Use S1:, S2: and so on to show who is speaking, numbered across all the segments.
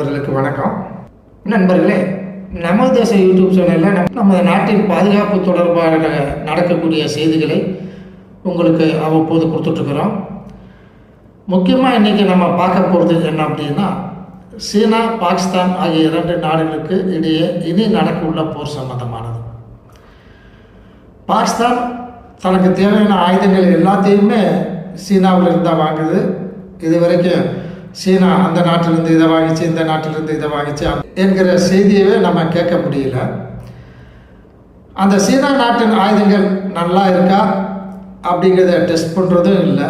S1: நண்பர்களுக்கு வணக்கம். நண்பர்களே நமது தேச யூடியூப் சேனலில் நம் நமது நாட்டின் பாதுகாப்பு தொடர்பாக நடக்கக்கூடிய செய்திகளை உங்களுக்கு அவ்வப்போது கொடுத்துட்ருக்குறோம். முக்கியமாக இன்றைக்கி நம்ம பார்க்க போகிறது என்ன அப்படின்னா சீனா பாகிஸ்தான் ஆகிய இரண்டு நாடுகளுக்கு இடையே இனி நடக்க உள்ள போர் சம்பந்தமானது. பாகிஸ்தான் தனக்கு தேவையான ஆயுதங்கள் எல்லாத்தையுமே சீனாவில் இருந்தால் வாங்குது. இது வரைக்கும் சீனா அந்த நாட்டிலிருந்து இதை வாங்கிச்சு இந்த நாட்டிலிருந்து இதை வாங்கிச்சு என்கிற செய்தியவே நம்ம கேட்க முடியல. அந்த சீனா நாட்டின் ஆயுதங்கள் நல்லா இருக்கா? அப்படிங்கிறத டெஸ்ட் பண்ணுறதும் இல்லை.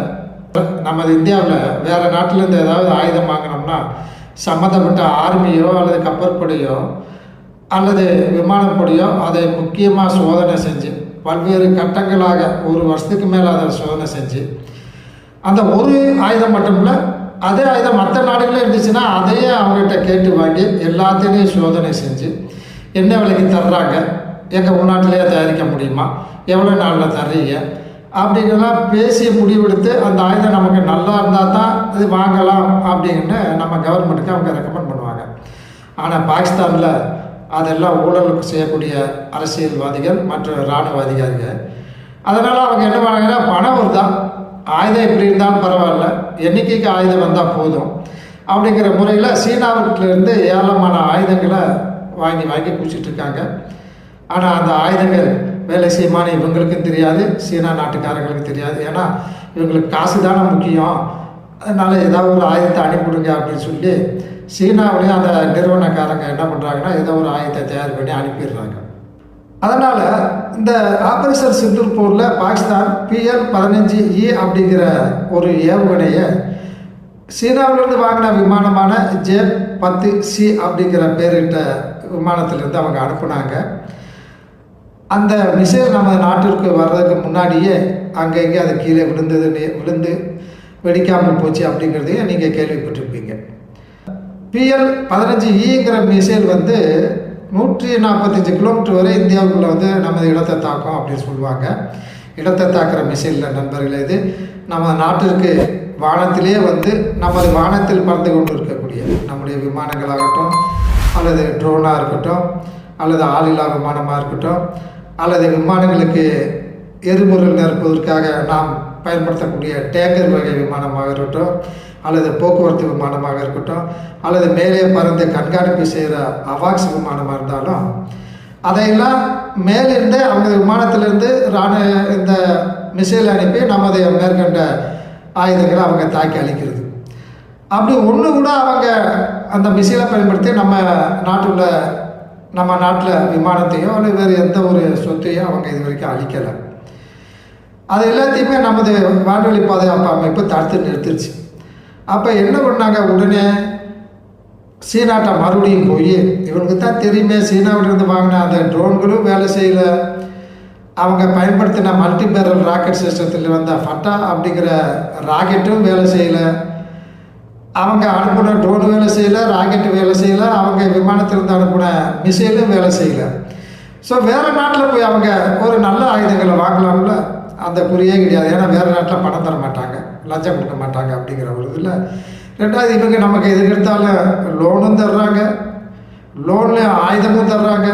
S1: நமது இந்தியாவில் வேறு நாட்டிலேருந்து ஏதாவது ஆயுதம் வாங்கினோம்னா சம்மந்தப்பட்ட ஆர்மியோ அல்லது கப்பற்படையோ அல்லது விமானப்படையோ அதை முக்கியமாக சோதனை செஞ்சு பல்வேறு கட்டங்களாக ஒரு வருஷத்துக்கு மேலே அதை சோதனை செஞ்சு அந்த ஒரு ஆயுதம் மட்டும் இல்லை அதே ஆயுதம் மற்ற நாடுகளே இருந்துச்சுன்னா அதையே அவங்ககிட்ட கேட்டு வாங்கி எல்லாத்தையும் சோதனை செஞ்சு என்ன விலைக்கு தர்றாங்க? எங்கள் உள்நாட்டிலேயே தயாரிக்க முடியுமா? எவ்வளோ நாளில் தர்றீங்க? அப்படிங்கலாம் பேசி முடிவெடுத்து அந்த ஆயுதம் நமக்கு நல்லா இருந்தால் தான் இது வாங்கலாம் அப்படின்னு நம்ம கவர்மெண்ட்டுக்கு அவங்க ரெக்கமெண்ட் பண்ணுவாங்க. ஆனால் பாகிஸ்தானில் அதெல்லாம் ஊழலுக்கு செய்யக்கூடிய அரசியல்வாதிகள் மற்றும் இராணுவ அதிகாரிகள். அதனால் அவங்க என்ன பண்ணாங்கன்னா பணம் வருதா ஆயுதம் எப்படி இருந்தாலும் பரவாயில்ல. எண்ணிக்கைக்கு ஆயுதம் வந்தால் போதும். அப்படிங்கிற முறையில் சீனாவிலிருந்து ஏராளமான ஆயுதங்களை வாங்கி வாங்கி குடிச்சிட்டு இருக்காங்க. ஆனால் அந்த ஆயுதங்கள் வேலை செய்யுமான்னு இவங்களுக்கும் தெரியாது. சீனா நாட்டுக்காரங்களுக்கு தெரியாது. ஏன்னா இவங்களுக்கு காசு தானே முக்கியம். அதனால் ஏதாவது ஒரு ஆயுதத்தை அனுப்பிவிடுங்க அப்படின்னு சொல்லி சீனாவிலையும் அந்த நிறுவனக்காரங்க என்ன பண்ணுறாங்கன்னா ஏதோ ஒரு ஆயுதத்தை தயார் பண்ணி அனுப்பிடுறாங்க. அதனால் இந்த ஆபரேஷன் சிந்தூர் போரில் பாகிஸ்தான் பிஎல் பதினஞ்சு இ அப்படிங்கிற ஒரு ஏவுகணையை சீனாவிலிருந்து வாங்கின விமானமான ஜே பத்து சி அப்படிங்கிற பேரிட்ட விமானத்திலிருந்து அவங்க அனுப்புனாங்க. அந்த மிசைல் நம்ம நாட்டிற்கு வர்றதுக்கு முன்னாடியே அங்கங்கே அது கீழே விழுந்தது விழுந்து வெடிக்காமல் போச்சு அப்படிங்கிறதையும் நீங்கள் கேள்விப்பட்டிருப்பீங்க. பிஎல் பதினஞ்சு இங்கிற மிசைல் வந்து நூற்றி நாற்பத்தஞ்சு கிலோமீட்டர் வரை இந்தியாவுக்குள்ளே வந்து நமது இடத்தை தாக்கும் அப்படின்னு சொல்லுவாங்க. இடத்தை தாக்குற மிசைலில் நண்பர்களே இது. நம்ம நாட்டிற்கு வானத்திலே வந்து நமது வானத்தில் பறந்து கொண்டு இருக்கக்கூடிய நம்முடைய விமானங்களாகட்டும் அல்லது ட்ரோனாக இருக்கட்டும் அல்லது ஆளில்லா விமானமாக இருக்கட்டும் அல்லது விமானங்களுக்கு எரிபொருள் நிரப்புவதற்காக நாம் பயன்படுத்தக்கூடிய டேங்கர் வகை விமானமாக இருக்கட்டும் அல்லது போக்குவரத்து விமானமாக இருக்கட்டும் அல்லது மேலே பறந்து கண்காணிப்பு செய்கிற அவாக்ஸ் விமானமாக இருந்தாலும் அதையெல்லாம் மேலிருந்து அவங்க விமானத்திலிருந்து ராணுவ இந்த மிசைல் அனுப்பி நமது மேற்கண்ட ஆயுதங்களை அவங்க தாக்கி அழிக்கிறது. அப்படி ஒன்று கூட அவங்க அந்த மிசைலை பயன்படுத்தி நம்ம நாட்டுள்ள நம்ம நாட்டில் விமானத்தையோ அல்லது வேறு எந்த ஒரு சொத்தையோ அவங்க இது வரைக்கும் அழிக்கலை. அது எல்லாத்தையுமே நமது வான்வெளி பாதுகாப்பு அமைப்பு தடுத்து நிறுத்திடுச்சு அப்போ என்ன பண்ணாங்க? உடனே சீனாட்ட மறுபடியும் போய் இவனுக்கு தான் தெரியுமே சீனாவிலிருந்து வாங்கின அந்த ட்ரோன்களும் வேலை செய்யலை. அவங்க பயன்படுத்தின மல்டி பேரல் ராக்கெட் சிஸ்டத்தில் வந்த ஃபட்டா அப்படிங்கிற ராக்கெட்டும் வேலை செய்யலை. அவங்க அனுப்பின ட்ரோன் வேலை செய்யலை ராக்கெட்டு வேலை செய்யலை. அவங்க விமானத்திலிருந்து அனுப்பின மிசைலும் வேலை செய்யலை. ஸோ வேறு நாட்டில் போய் அவங்க ஒரு நல்ல ஆயுதங்களை வாங்கலாம்ல? அந்த குறியே கிடையாது. ஏன்னா வேறு நாட்டில் பணம் தர மாட்டாங்க. லஞ்சம் கொடுக்க மாட்டாங்க அப்படிங்கிற ஒரு இதில். ரெண்டாவது இவங்க நமக்கு எதுக்கெடுத்தாலும் லோனும் தர்றாங்க. லோனில் ஆயுதமும் தர்றாங்க.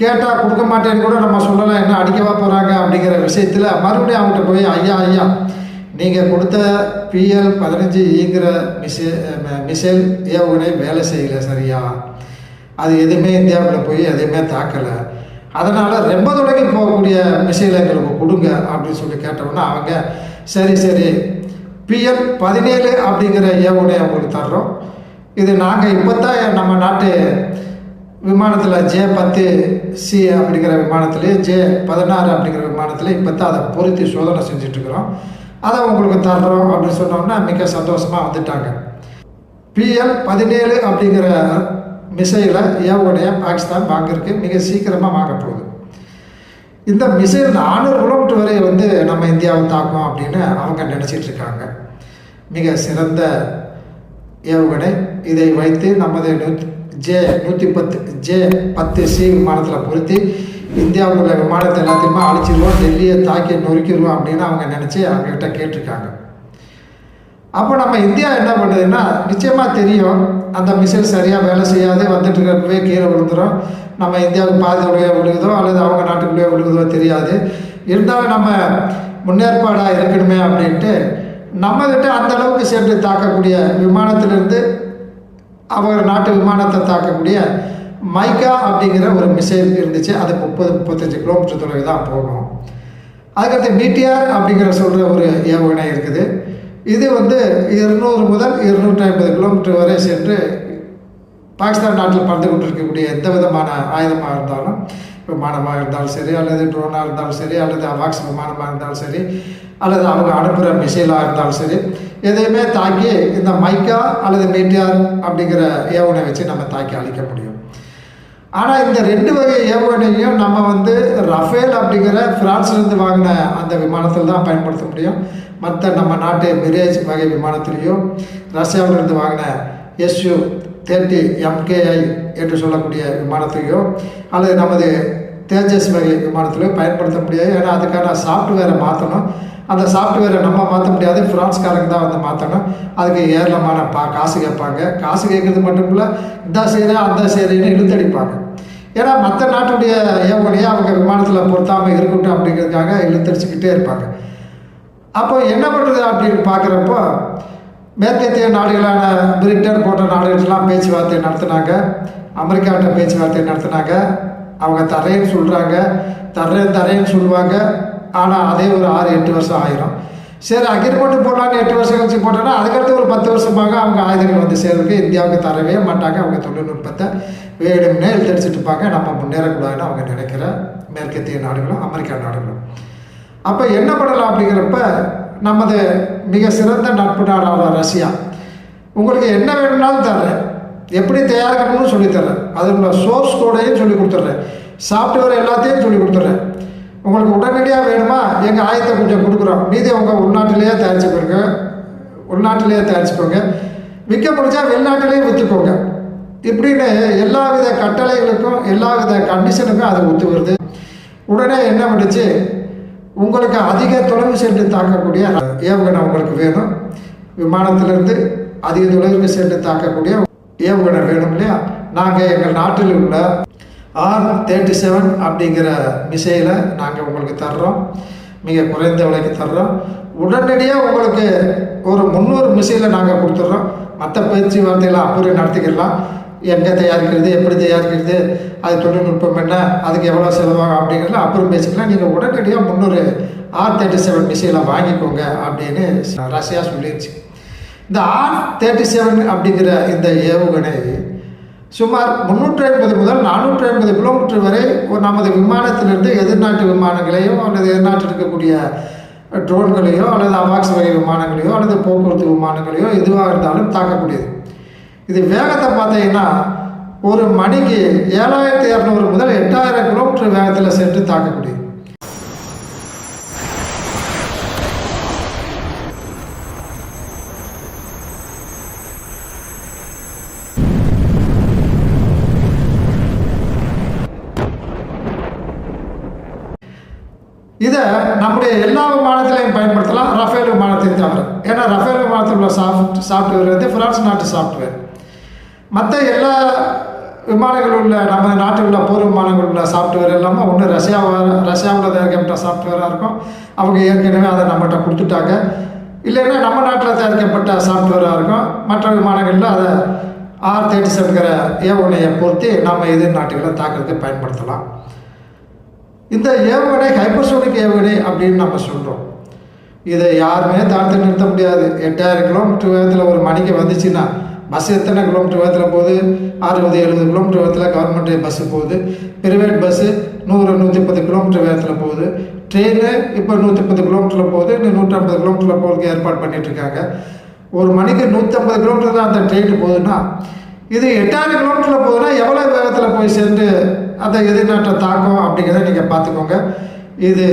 S1: கேட்டால் கொடுக்க மாட்டேன்னு கூட நம்ம சொல்லலாம் என்ன அடிக்கவா போகிறாங்க அப்படிங்கிற விஷயத்தில் மறுபடியும் அவங்ககிட்ட போய் ஐயா ஐயா நீங்கள் கொடுத்த பிஎல் பதினஞ்சு ஈங்கிற மிசே மிசைல் ஏவுகணை வேலை செய்யலை சரியா? அது எதுவுமே இந்தியாவில் போய் எதையுமே தாக்கலை. அதனால் ரொம்ப தொடங்கி போகக்கூடிய மிசைலை எங்களுக்கு கொடுங்க அப்படின்னு சொல்லி கேட்டோம்னா அவங்க சரி சரி. பிஎல் பதினேழு அப்படிங்கிற ஏவுகணை உங்களுக்கு தர்றோம். இது நாங்கள் இப்போ தான் நம்ம நாட்டு விமானத்தில் ஜே பத்து சி அப்படிங்கிற விமானத்துலேயே ஜே பதினாறு அப்படிங்கிற விமானத்தில் இப்போ தான் அதை பொருத்தி சோதனை செஞ்சிட்ருக்குறோம். அதை உங்களுக்கு தர்றோம் அப்படின்னு சொன்னோம்னா மிக சந்தோஷமாக வந்துட்டாங்க. பிஎல் பதினேழு அப்படிங்கிற மிசைலை ஏவுகணையை பாகிஸ்தான் வாங்கியிருக்கு மிக சீக்கிரமாக வாங்க போகுது. இந்த மிசைல் நானூறு கிலோமீட்டர் வரை வந்து நம்ம இந்தியாவை தாக்கும் அப்படின்னு அவங்க நினச்சிட்டு இருக்காங்க. மிக சிறந்த ஏவுகணை. இதை வைத்து நமது நூத் ஜே நூற்றி பத்து ஜே பத்து சி விமானத்தில் பொருத்தி இந்தியாவில் உள்ள விமானத்தை எல்லாத்தையுமே அழிச்சிருவோம் டெல்லியை தாக்கி நொறுக்கிடுவோம் அப்படின்னு அவங்க நினச்சி அவங்ககிட்ட கேட்டிருக்காங்க. அப்போ நம்ம இந்தியா என்ன பண்ணுதுன்னா நிச்சயமாக தெரியும். அந்த மிசைல் சரியாக வேலை செய்யாது வந்துட்டு இருக்கிறப்பவே கீழே விழுந்துடும் நம்ம இந்தியாவுக்கு பாதிக்குள்ளேயே விழுகுதோ அல்லது அவங்க நாட்டுக்குள்ளேயே விழுகுதோ தெரியாது. இருந்தாலும் நம்ம முன்னேற்பாடாக இருக்கணுமே அப்படின்ட்டு நம்மக்கிட்ட அந்த அளவுக்கு சென்று தாக்கக்கூடிய விமானத்திலிருந்து அவங்க நாட்டு விமானத்தை தாக்கக்கூடிய மைக்கா அப்படிங்கிற ஒரு மிசைல் இருந்துச்சு. அது முப்பது முப்பத்தஞ்சு கிலோமீட்டர் தொலைவு தான் போகணும் அதுக்கடுத்து மீட்டியார் அப்படிங்கிற சொல்கிற ஒரு ஏவுகணை இருக்குது. இது வந்து இருநூறு முதல் இருநூற்றி ஐம்பது கிலோமீட்டர் வரை சென்று பாகிஸ்தான் நாட்டில் பறந்து கொண்டிருக்கக்கூடிய எந்த விதமான ஆயுதமாக இருந்தாலும் விமானமாக இருந்தாலும் சரி அல்லது ட்ரோனாக இருந்தாலும் சரி அல்லது அவாக்ஸ் விமானமாக இருந்தாலும் சரி அல்லது அவங்க அனுப்புகிற மிசைலாக இருந்தாலும் சரி எதையுமே தாக்கி இந்த மைக்கா அல்லது மீட்டியார் அப்படிங்கிற ஏவுகணை வச்சு நம்ம தாக்கி அழிக்க முடியும். ஆனால் இந்த ரெண்டு வகை ஏவுகணையும் நம்ம வந்து ரஃபேல் அப்படிங்கிற ஃப்ரான்ஸ்லேருந்து வாங்கின அந்த விமானத்தில் தான் பயன்படுத்த முடியும். மற்ற நம்ம நாட்டு மிரேஜ் வகை விமானத்திலையும் ரஷ்யாவிலிருந்து வாங்கின எஸ்யூ தேர்ட்டி எம்கேஐ என்று சொல்லக்கூடிய விமானத்தையோ அல்லது நமது தேஜஸ் வகை விமானத்திலையோ பயன்படுத்த முடியாது. ஏன்னா அதுக்கான சாஃப்ட்வேரை மாற்றணும் அந்த சாஃப்ட்வேரை நம்ம மாற்ற முடியாது. ஃப்ரான்ஸ்காரங்க தான் வந்து மாற்றணும் அதுக்கு ஏராளமான பா காசு கேட்பாங்க. காசு கேட்கறது மட்டும் இல்லை இந்த செய்கிறேன் அந்த செய்கிறேன்னு இழுத்தடிப்பாங்க ஏன்னா மற்ற நாட்டுடைய ஏவுகணையை அவங்க விமானத்தில் பொருத்தாமல் இருக்கட்டும் அப்படிங்கிறதுக்காக இழுத்தடிச்சுக்கிட்டே இருப்பாங்க. அப்போ என்ன பண்ணுறது அப்படின்னு பார்க்குறப்போ மேற்கத்திய நாடுகளான பிரிட்டன் போன்ற நாடுகள்லாம் பேச்சுவார்த்தை நடத்தினாங்க. அமெரிக்காட்ட பேச்சுவார்த்தை நடத்தினாங்க. அவங்க தரேன்னு சொல்கிறாங்க தர்றேன் தரேன்னு சொல்லுவாங்க. ஆனால் அதே ஒரு ஆறு எட்டு வருஷம் ஆயிரும். சரி அக்ரிமெண்ட் போடலான்னு எட்டு வருஷம் கழிச்சு போட்டோன்னா அதுக்கடுத்து ஒரு பத்து வருஷமாக அவங்க ஆயுதங்கள் வந்து சேர்ந்து இந்தியாவுக்கு தரவே மாட்டாங்க. அவங்க தொழில்நுட்பத்தை வேணும்னே இழுத்தடிச்சிட்டு இருப்பாங்க. நம்ம முன்னேறக்கூடாதுன்னு அவங்க நினைக்கிற மேற்கத்திய நாடுகளும் அமெரிக்கா நாடுகளும். அப்போ என்ன பண்ணலாம் அப்படிங்கிறப்ப நமது மிக சிறந்த நட்பு நாடான ரஷ்யா உங்களுக்கு என்ன வேணும்னாலும் தர்றேன். எப்படி தயாரிக்கணும்னு சொல்லித்தர்றேன் அதனோட சோர்ஸ் கோடையும் சொல்லி கொடுத்துட்றேன் சாஃப்ட்வேர் எல்லாத்தையும் சொல்லி கொடுத்துட்றேன் உங்களுக்கு உடனடியாக வேணுமா? எங்கள் ஆயத்தை கொஞ்சம் கொடுக்குறோம். மீதி உங்கள் உள்நாட்டிலேயே தயாரிச்சுக்கோங்க உள்நாட்டிலேயே தயாரிச்சுக்கோங்க. விற்க முடிஞ்சால் வெளிநாட்டிலேயே விற்றுக்கோங்க இப்படின்னு எல்லா வித கட்டளைகளுக்கும் எல்லா வித கண்டிஷனுக்கும் அதை ஒத்து வருது உடனே என்ன பண்ணுச்சு உங்களுக்கு அதிக தொலைவு சென்று தாக்கக்கூடிய ஏவுகணை உங்களுக்கு வேணும்? விமானத்திலிருந்து அதிக தொலைவுக்கு சென்று தாக்கக்கூடிய ஏவுகணை வேணும் இல்லையா? நாங்கள் எங்கள் நாட்டில் உள்ள ஆர் தேர்ட்டி செவன் அப்படிங்கிற மிசைலை நாங்கள் உங்களுக்கு தர்றோம். மிக குறைந்த விலைக்கு தர்றோம். உடனடியாக உங்களுக்கு ஒரு முந்நூறு மிசைலை நாங்கள் கொடுத்துட்றோம் மற்ற பேச்சுவார்த்தைகளை அப்புறம் நடத்திக்கலாம். எங்கே தயாரிக்கிறது எப்படி தயாரிக்கிறது அது தொழில்நுட்பம் என்ன அதுக்கு எவ்வளோ செலவாகும் அப்படிங்கிறத அப்புறம் பேசிக்கலாம். நீங்கள் உடனடியாக முந்நூறு ஆர் தேர்ட்டி செவன் மிசைலை வாங்கிக்கோங்க அப்படின்னு ரஷ்யா சொல்லிடுச்சு இந்த ஆர் தேர்ட்டி செவன் அப்படிங்கிற இந்த ஏவுகணை சுமார் முந்நூற்றி ஐம்பது முதல் நானூற்றி ஐம்பது கிலோமீட்டர் வரை ஒரு நமது விமானத்திலிருந்து எதிர்நாட்டு விமானங்களையோ அல்லது எதிர்நாட்டில் இருக்கக்கூடிய ட்ரோன்களையோ அல்லது அவாக்ஸ் வகை விமானங்களையோ அல்லது போக்குவரத்து விமானங்களையோ எதுவாக இருந்தாலும் தாக்கக்கூடியது. இது வேகத்தை பார்த்தீங்கன்னா ஒரு மணிக்கு ஏழாயிரத்தி இரநூறு முதல் எட்டாயிரம் கிலோமீட்டர் வேகத்தில் சென்று தாக்கக்கூடியது இதை நம்முடைய எல்லா விமானத்திலையும் பயன்படுத்தலாம் ரஃபேல் விமானத்தையும் தவிர. ஏன்னா ரஃபேல் விமானத்தில் உள்ள சாஃப்ட் சாஃப்ட்வேர் வந்து ஃப்ரான்ஸ் நாட்டு சாஃப்ட்வேர் மற்ற எல்லா விமானங்கள் உள்ள நம்ம நாட்டில் உள்ள போர் விமானங்கள் உள்ள சாஃப்ட்வேர் எல்லாமே ஒன்று ரஷ்யாவில் ரஷ்யாவில் தயாரிக்கப்பட்ட சாஃப்ட்வேராக இருக்கும். அவங்க ஏற்கனவே அதை நம்மகிட்ட கொடுத்துட்டாங்க. இல்லைன்னா நம்ம நாட்டில் தயாரிக்கப்பட்ட சாஃப்ட்வேராக இருக்கும். மற்ற விமானங்களில் அதை ஆர் தேர்ட்டி செவன்கிற ஏவுகணையை பொறுத்து நம்ம எதிர் நாட்டுகளை தாக்கிறதுக்கு பயன்படுத்தலாம். இந்த ஏவுகணை ஹைப்பர்சோனிக் ஏவுகணை அப்படின்னு நம்ம சொல்கிறோம் இதை யாருமே தாழ்த்து நிறுத்த முடியாது. எட்டாயிரம் கிலோமீட்டர் வேகத்தில் ஒரு மணிக்கு வந்துச்சுன்னா பஸ் எத்தனை கிலோமீட்டர் வேகத்தில் போகுது? அறுபது எழுபது கிலோமீட்டர் வேகத்தில் கவர்மெண்ட் பஸ்ஸு போகுது. ப்ரைவேட் பஸ்ஸு நூறு நூற்றி பத்து கிலோமீட்டர் வேகத்தில் போகுது. ட்ரெயினு இப்போ நூற்றி பத்து கிலோமீட்டரில் போகுது. இன்னும் நூற்றம்பது கிலோமீட்டரில் போகிறதுக்கு ஏற்பாடு பண்ணிகிட்ருக்காங்க ஒரு மணிக்கு நூற்றம்பது கிலோமீட்டர் தான் அந்த ட்ரெயின் போகுதுன்னா இது எட்டாயிரம் கிலோமீட்டரில் போகுதுன்னா எவ்வளோ வேகத்தில் போய் சேர்ந்து அந்த எதிர்நாட்டை தாக்கும் அப்படிங்கிறத நீங்கள் பார்த்துக்கோங்க. இது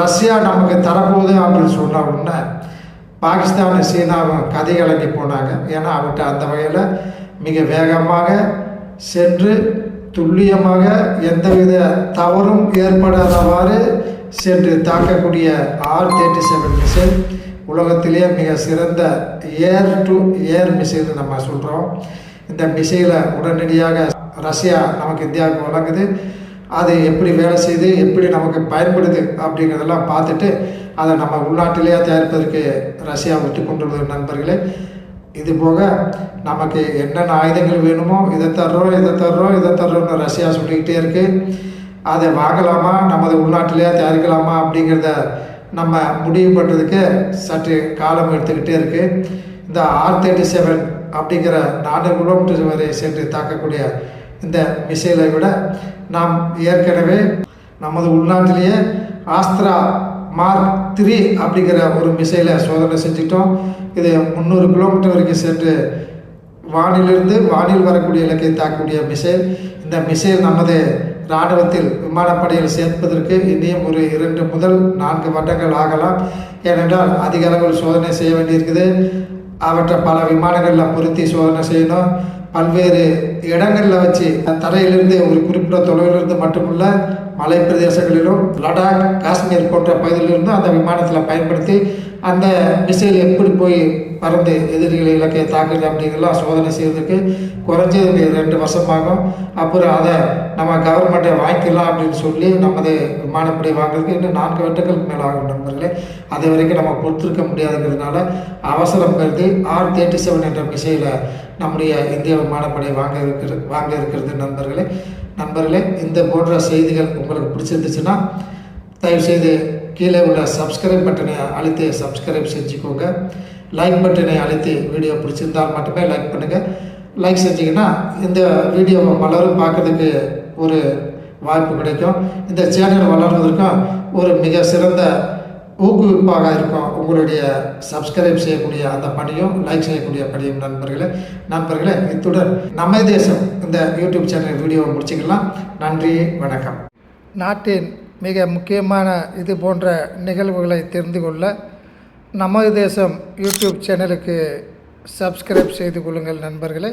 S1: ரஷ்யா நமக்கு தரப்போகுது அப்படின்னு சொன்ன உடனே பாகிஸ்தான் சீனாவும் கதை கலங்கி போனாங்க. ஏன்னா அவர்கிட்ட அந்த வகையில் மிக வேகமாக சென்று துல்லியமாக எந்தவித தவறும் ஏற்படாதவாறு சென்று தாக்கக்கூடிய ஆர் தேர்ட்டி செவன் மிசைல் உலகத்திலேயே மிக சிறந்த ஏர் டு ஏர் மிசைல் நம்ம சொல்கிறோம் இந்த மிசைலை உடனடியாக ரஷ்யா நமக்கு இந்தியாவுக்கு வழங்குது. அது எப்படி வேலை செய்யுது எப்படி நமக்கு பயன்படுது அப்படிங்கிறதெல்லாம் பார்த்துட்டு அதை நம்ம உள்நாட்டிலேயே தயாரிப்பதற்கு ரஷ்யா விட்டு கொண்டுள்ள நண்பர்களே. இது போக நமக்கு என்னென்ன ஆயுதங்கள் வேணுமோ இதை தர்றோம் இதை தர்றோம் இதை தர்றோம்னு ரஷ்யா சொல்லிக்கிட்டே இருக்கு. அதை வாங்கலாமா நமது உள்நாட்டிலேயே தயாரிக்கலாமா அப்படிங்கிறத நம்ம முடிவு பண்ணுறதுக்கு சற்று காலம் எடுத்துக்கிட்டே இருக்கு. இந்த ஆர் தேர்ட்டி செவன் அப்படிங்கிற நானூறு கிலோமீட்டர் வரை சென்று தாக்கக்கூடிய இந்த மிசைலை விட நாம் ஏற்கனவே நமது உள்நாட்டிலேயே ஆஸ்திரா மார்க் த்ரீ அப்படிங்கிற ஒரு மிசைலை சோதனை செஞ்சுட்டோம் இது முந்நூறு கிலோமீட்டர் வரைக்கும் சென்று வானிலிருந்து வானில் வரக்கூடிய இலக்கை தாக்கக்கூடிய மிசைல். இந்த மிசைல் நமது இராணுவத்தில் விமானப்படையில் சேர்ப்பதற்கு இன்னும் ஒரு இரண்டு முதல் நான்கு வருடங்கள் ஆகலாம். ஏனென்றால் அதிக அளவில் சோதனை செய்ய வேண்டியிருக்குது. அவற்றை பல விமானங்களில் பொருத்தி சோதனை செய்யணும் பல்வேறு இடங்களில் வச்சு தரையிலிருந்து ஒரு குறிப்பிட்ட தொலைவிலிருந்து மட்டுமல்ல மலை பிரதேசங்களிலும் லடாக் காஷ்மீர் போன்ற பகுதியிலிருந்தும் அந்த விமானத்தில் பயன்படுத்தி அந்த மிசைல் எப்படி போய் பறந்து எதிரிகளை இலக்கை தாக்குது அப்படிங்கலாம் சோதனை செய்வதற்கு குறைஞ்சது ரெண்டு வருஷமாகும். அப்புறம் அதை நம்ம கவர்மெண்ட்டை வாங்கிக்கலாம் அப்படின்னு சொல்லி நமது விமானப்படை வாங்குறதுக்கு இன்னும் நான்கு வருடங்களுக்கு மேலே ஆகும் நண்பர்களே. அது வரைக்கும் நம்ம பொறுத்திருக்க முடியாதுங்கிறதுனால அவசரம் கருதி ஆர் தேர்ட்டி செவன் என்ற மிசைலை நம்முடைய இந்திய விமானப்படை வாங்க இருக்கிறது வாங்க இருக்கிறது நண்பர்களே. நண்பர்களே இந்த போன்ற செய்திகள் உங்களுக்கு பிடிச்சிருந்துச்சுன்னா தயவுசெய்து கீழே உள்ள சப்ஸ்கிரைப் பட்டனை அழுத்தி சப்ஸ்கிரைப் செஞ்சுக்கோங்க. லைக் பட்டனை அழுத்தி வீடியோ பிடிச்சிருந்தால் மட்டுமே லைக் பண்ணுங்கள் லைக் செஞ்சிங்கன்னா இந்த வீடியோவை பலரும் பார்க்கறதுக்கு ஒரு வாய்ப்பு கிடைக்கும். இந்த சேனல் வளர்வதற்கும் ஒரு மிக சிறந்த ஊக்குவிப்பாக இருக்கும் உங்களுடைய சப்ஸ்கிரைப் செய்யக்கூடிய அந்த பணியும் லைக் செய்யக்கூடிய பணியும் நண்பர்களே. நண்பர்களே இத்துடன் நம்ம தேசம் இந்த யூடியூப் சேனல் வீடியோவை முடிச்சுக்கலாம். நன்றி வணக்கம். நாட்டின் மிக முக்கியமான இது போன்ற நிகழ்வுகளை தெரிந்து கொள்ள நமது தேசம் யூடியூப் சேனலுக்கு சப்ஸ்கிரைப் செய்து கொள்ளுங்கள் நண்பர்களே.